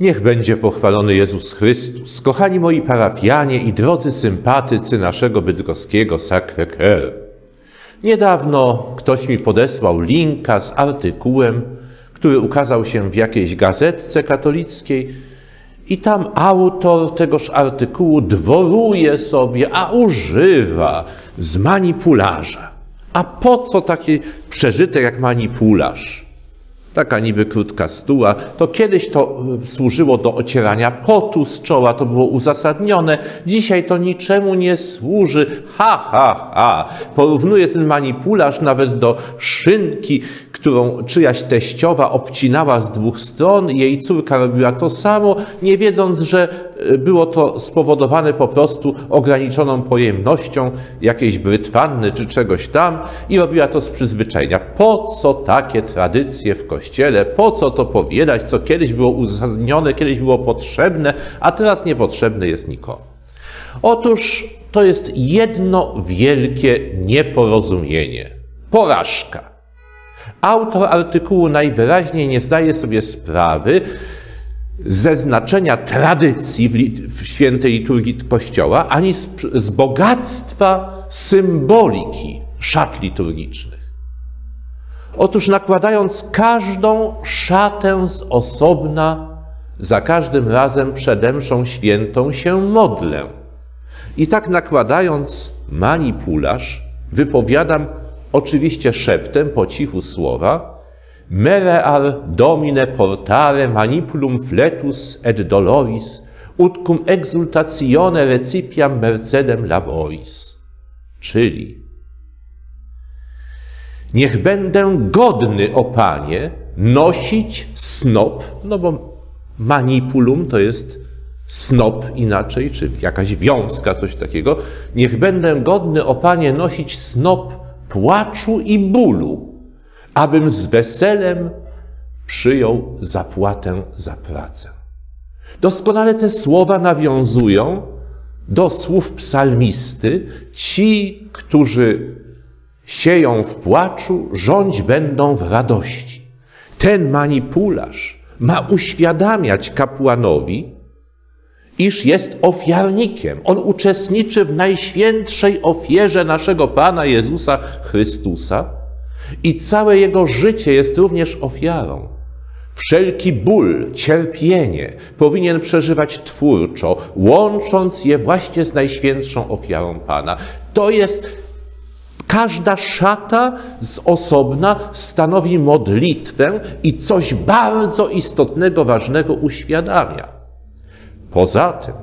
Niech będzie pochwalony Jezus Chrystus. Kochani moi parafianie i drodzy sympatycy naszego bydgoskiego Sacré-Cœur. Niedawno ktoś mi podesłał linka z artykułem, który ukazał się w jakiejś gazetce katolickiej i tam autor tegoż artykułu dworuje sobie, a używa z manipularza. A po co taki przeżytek jak manipularz? Taka niby krótka stuła, to kiedyś to y, służyło do ocierania potu z czoła, to było uzasadnione. Dzisiaj to niczemu nie służy. Ha, ha, ha. Porównuje ten manipularz nawet do szynki, którą czyjaś teściowa obcinała z dwóch stron. Jej córka robiła to samo, nie wiedząc, że było to spowodowane po prostu ograniczoną pojemnością jakiejś brytwanny czy czegoś tam i robiła to z przyzwyczajenia. Po co takie tradycje w kościele? Po co to powiadać, co kiedyś było uzasadnione, kiedyś było potrzebne, a teraz niepotrzebne jest nikomu? Otóż to jest jedno wielkie nieporozumienie. Porażka. Autor artykułu najwyraźniej nie zdaje sobie sprawy ze znaczenia tradycji w, w świętej liturgii Kościoła, ani z, z bogactwa symboliki szat liturgicznych. Otóż nakładając każdą szatę z osobna, za każdym razem przede mszą świętą się modlę. I tak nakładając manipularz, wypowiadam oczywiście szeptem po cichu słowa Merear domine portare manipulum fletus et doloris ut cum exultatione recipiam mercedem laboris. Czyli niech będę godny, o Panie, nosić snop, no bo manipulum to jest snop inaczej, czy jakaś wiązka, coś takiego. Niech będę godny, o Panie, nosić snop płaczu i bólu, abym z weselem przyjął zapłatę za pracę. Doskonale te słowa nawiązują do słów psalmisty. Ci, którzy sieją w płaczu, rządź będą w radości. Ten manipularz ma uświadamiać kapłanowi, iż jest ofiarnikiem. On uczestniczy w najświętszej ofierze naszego Pana Jezusa Chrystusa i całe jego życie jest również ofiarą. Wszelki ból, cierpienie powinien przeżywać twórczo, łącząc je właśnie z najświętszą ofiarą Pana. To jest Każda szata z osobna stanowi modlitwę i coś bardzo istotnego, ważnego uświadamia. Poza tym,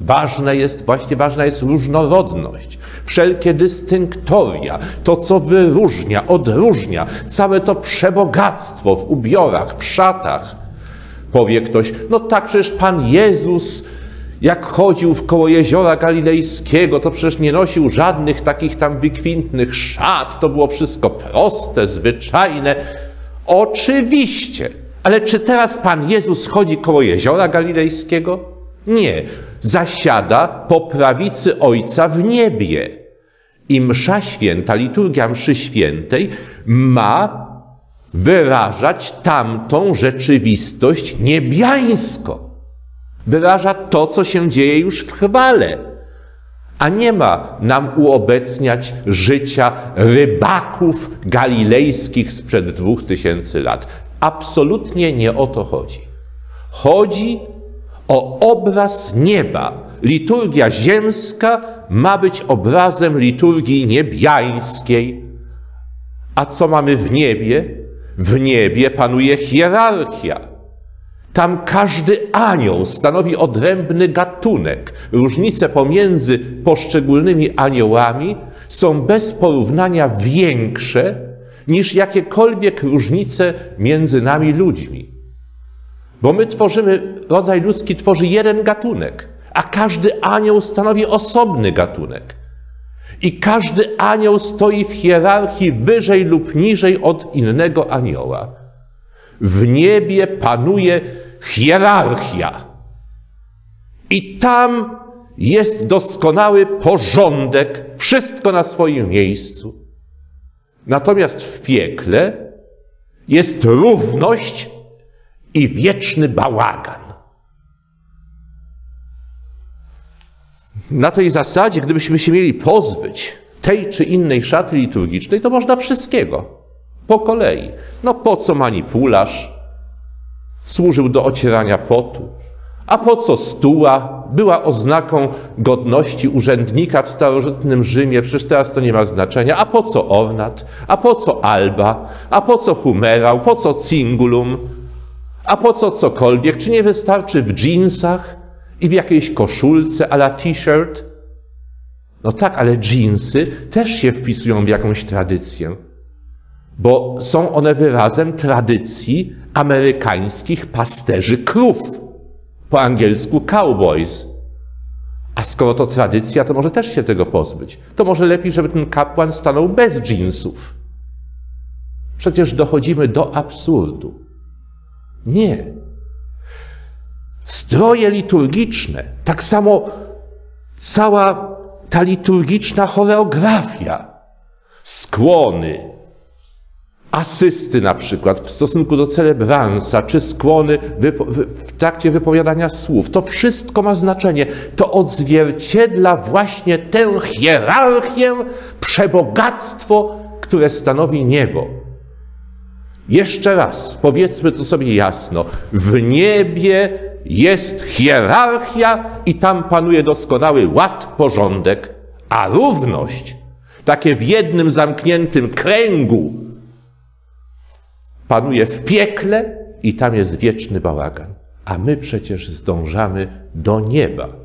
ważne jest, właśnie ważna jest różnorodność, wszelkie dystynktoria, to co wyróżnia, odróżnia, całe to przebogactwo w ubiorach, w szatach. Powie ktoś, no tak, przecież Pan Jezus jak chodził w koło jeziora galilejskiego, to przecież nie nosił żadnych takich tam wykwintnych szat, to było wszystko proste, zwyczajne. Oczywiście, ale czy teraz Pan Jezus chodzi koło jeziora galilejskiego? Nie. Zasiada po prawicy Ojca w niebie. I msza święta, liturgia mszy świętej ma wyrażać tamtą rzeczywistość niebiańską wyraża to, co się dzieje już w chwale, a nie ma nam uobecniać życia rybaków galilejskich sprzed dwóch tysięcy lat. Absolutnie nie o to chodzi. Chodzi o obraz nieba. Liturgia ziemska ma być obrazem liturgii niebiańskiej. A co mamy w niebie? W niebie panuje hierarchia. Tam każdy anioł stanowi odrębny gatunek. Różnice pomiędzy poszczególnymi aniołami są bez porównania większe niż jakiekolwiek różnice między nami ludźmi. Bo my tworzymy, rodzaj ludzki tworzy jeden gatunek, a każdy anioł stanowi osobny gatunek. I każdy anioł stoi w hierarchii wyżej lub niżej od innego anioła. W niebie panuje hierarchia. I tam jest doskonały porządek, wszystko na swoim miejscu. Natomiast w piekle jest równość i wieczny bałagan. Na tej zasadzie, gdybyśmy się mieli pozbyć tej czy innej szaty liturgicznej, to można wszystkiego. Po kolei. No po co manipularz? Służył do ocierania potu. A po co stuła? Była oznaką godności urzędnika w starożytnym Rzymie, przecież teraz to nie ma znaczenia. A po co ornat? A po co alba? A po co humerał? Po co cingulum? A po co cokolwiek? Czy nie wystarczy w dżinsach i w jakiejś koszulce a la t-shirt? No tak, ale dżinsy też się wpisują w jakąś tradycję, bo są one wyrazem tradycji amerykańskich pasterzy krów, po angielsku cowboys. A skoro to tradycja, to może też się tego pozbyć. To może lepiej, żeby ten kapłan stanął bez dżinsów. Przecież dochodzimy do absurdu. Nie. Stroje liturgiczne, tak samo cała ta liturgiczna choreografia, skłony, asysty na przykład w stosunku do celebransa, czy skłony w trakcie wypowiadania słów. To wszystko ma znaczenie. To odzwierciedla właśnie tę hierarchię, przebogactwo, które stanowi niebo. Jeszcze raz, powiedzmy to sobie jasno. W niebie jest hierarchia i tam panuje doskonały ład, porządek, a równość, takie w jednym zamkniętym kręgu, panuje w piekle i tam jest wieczny bałagan. A my przecież zdążamy do nieba.